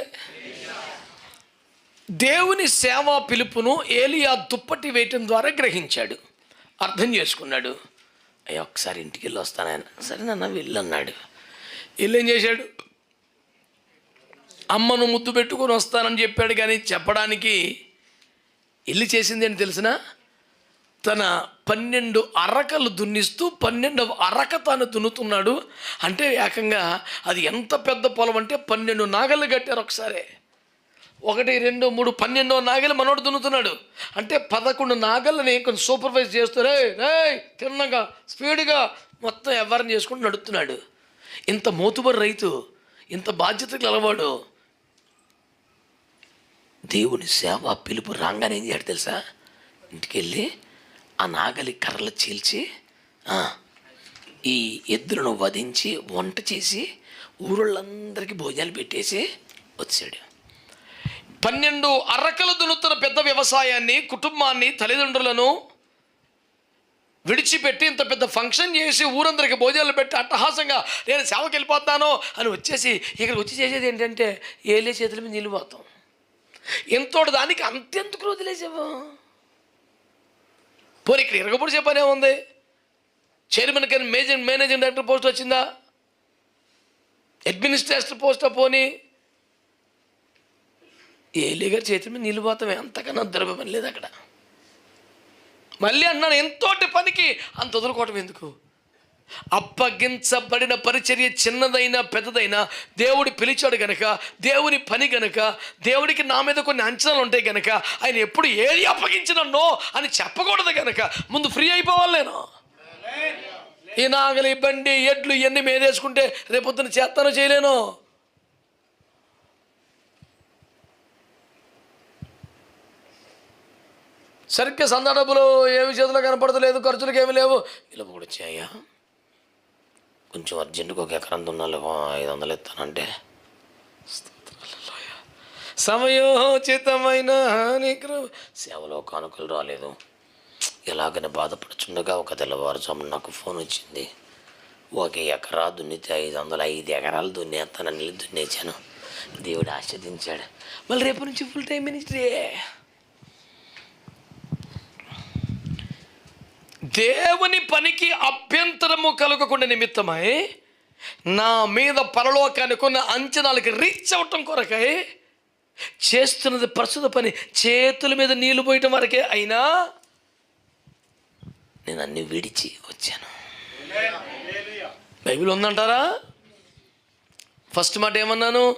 చెప్పండి. దేవుని సేవా పిలుపును ఏలియా దుప్పటి వేయటం ద్వారా గ్రహించాడు. అర్థం చేసుకున్నాడు. అయ్యా ఒకసారి ఇంటికి వెళ్ళి వస్తాను ఆయన. సరే నాన్న వెళ్ళి అన్నాడు. చేశాడు? అమ్మను ముద్దు పెట్టుకొని వస్తానని చెప్పాడు కానీ చెప్పడానికి వెళ్ళి చేసింది అని తెలిసినా? తన పన్నెండు అరకలు దున్నిస్తూ పన్నెండవ అరక తాను దున్నుతున్నాడు. అంటే ఏకంగా అది ఎంత పెద్ద పొలం అంటే పన్నెండు నాగళ్ళు కట్టారు ఒకసారి. ఒకటి రెండు మూడు పన్నెండో నాగలు మనోడు దున్నుతున్నాడు. అంటే పదకొండు నాగల్ని కొంచెం సూపర్వైజ్ చేస్తారే రే తిన్నగా స్పీడ్గా మొత్తం ఎవరిని చేసుకుంటూ నడుపుతున్నాడు. ఇంత మోతుబరి రైతు ఇంత బాధ్యత కలవాడు దేవుని సేవ పిలుపు రాగానే ఏం చేయడు తెలుసా? ఇంటికి వెళ్ళి ఆ నాగలి కర్రలు చీల్చి ఈ ఎద్దులను వధించి వంట చేసి ఊరోళ్ళందరికీ భోజనాలు పెట్టేసి వచ్చాడు. పన్నెండు అరకలు దున్నుతున్న పెద్ద వ్యవసాయాన్ని కుటుంబాన్ని తల్లిదండ్రులను విడిచిపెట్టి ఇంత పెద్ద ఫంక్షన్ చేసి ఊరందరికి భోజనాలు పెట్టి అట్టహాసంగా నేను సేవకి వెళ్ళిపోతాను అని వచ్చేసి ఇక్కడికి వచ్చి చేసేది ఏంటంటే ఏలే చేతుల మీద నిలిపోతాం ఎంతోటి దానికి అంతెందుకు వదిలేసావు పోనీ ఇక్కడ ఇరగబడి చెప్పనే ఉంది. చైర్మన్ కానీ మేజర్ మేనేజింగ్ డైరెక్టర్ పోస్ట్ వచ్చిందా? అడ్మినిస్ట్రేటర్ పోస్టా పోనీ? ఏలీ గారి చేతి మీద నిలిపోతాం ఎంతకన్నా దొరక లేదు అక్కడ. మళ్ళీ అన్నాను ఎంతోటి పనికి అంత వదులుకోవటం ఎందుకు? అప్పగించబడిన పరిచర్య చిన్నదైనా పెద్దదైనా దేవుడు పిలిచాడు గనక దేవుని పని గనక దేవుడికి నా మీద కొన్ని అంచనాలు ఉంటాయి గనక ఆయన ఎప్పుడు ఏది అప్పగించిన నో అని చెప్పకూడదు గనక ముందు ఫ్రీ అయిపోవాలి నేను. ఈ నాగలి బండి ఎడ్లు ఇవన్నీ మేదేసుకుంటే రేపొద్దున చేస్తానో చేయలేను? సరిగ్గా సందర్భంలో ఏమి చేతిలో కనపడతలేదు ఖర్చులకు ఏమి లేవు. ఇలా కూడా చేయ. కొంచెం అర్జెంటుగా ఒక ఎకరం దున్నాలి. ఐదు వందలు ఇస్తానంటే సమయోచితమైన సేవలో కానుకలు రాలేదు. ఎలాగని బాధపడుచుండగా ఒక తెల్లవారుజామున నాకు ఫోన్ వచ్చింది. ఒక ఎకరా దున్నితే ఐదు వందల ఐదు ఎకరాలు దున్నేస్తానని నీళ్ళు దున్నేచాను దేవుడు ఆస్వాదించాడు మళ్ళీ రేపు నుంచి ఫుల్ టైం మినిస్ట్రీ దేవుని పనికి అభ్యంతరము కలగకుండా నిమిత్తమై నా మీద పరలోకానికి ఉన్న అంచనాలకి రీచ్ అవటం కొరకై చేస్తున్నది ప్రస్తుత పని. చేతుల మీద నీళ్ళు పోయటం వరకే అయినా నేను అన్ని విడిచి వచ్చాను. బైబిల్ ఉందంటారా? ఫస్ట్ మాట ఏమన్నాను?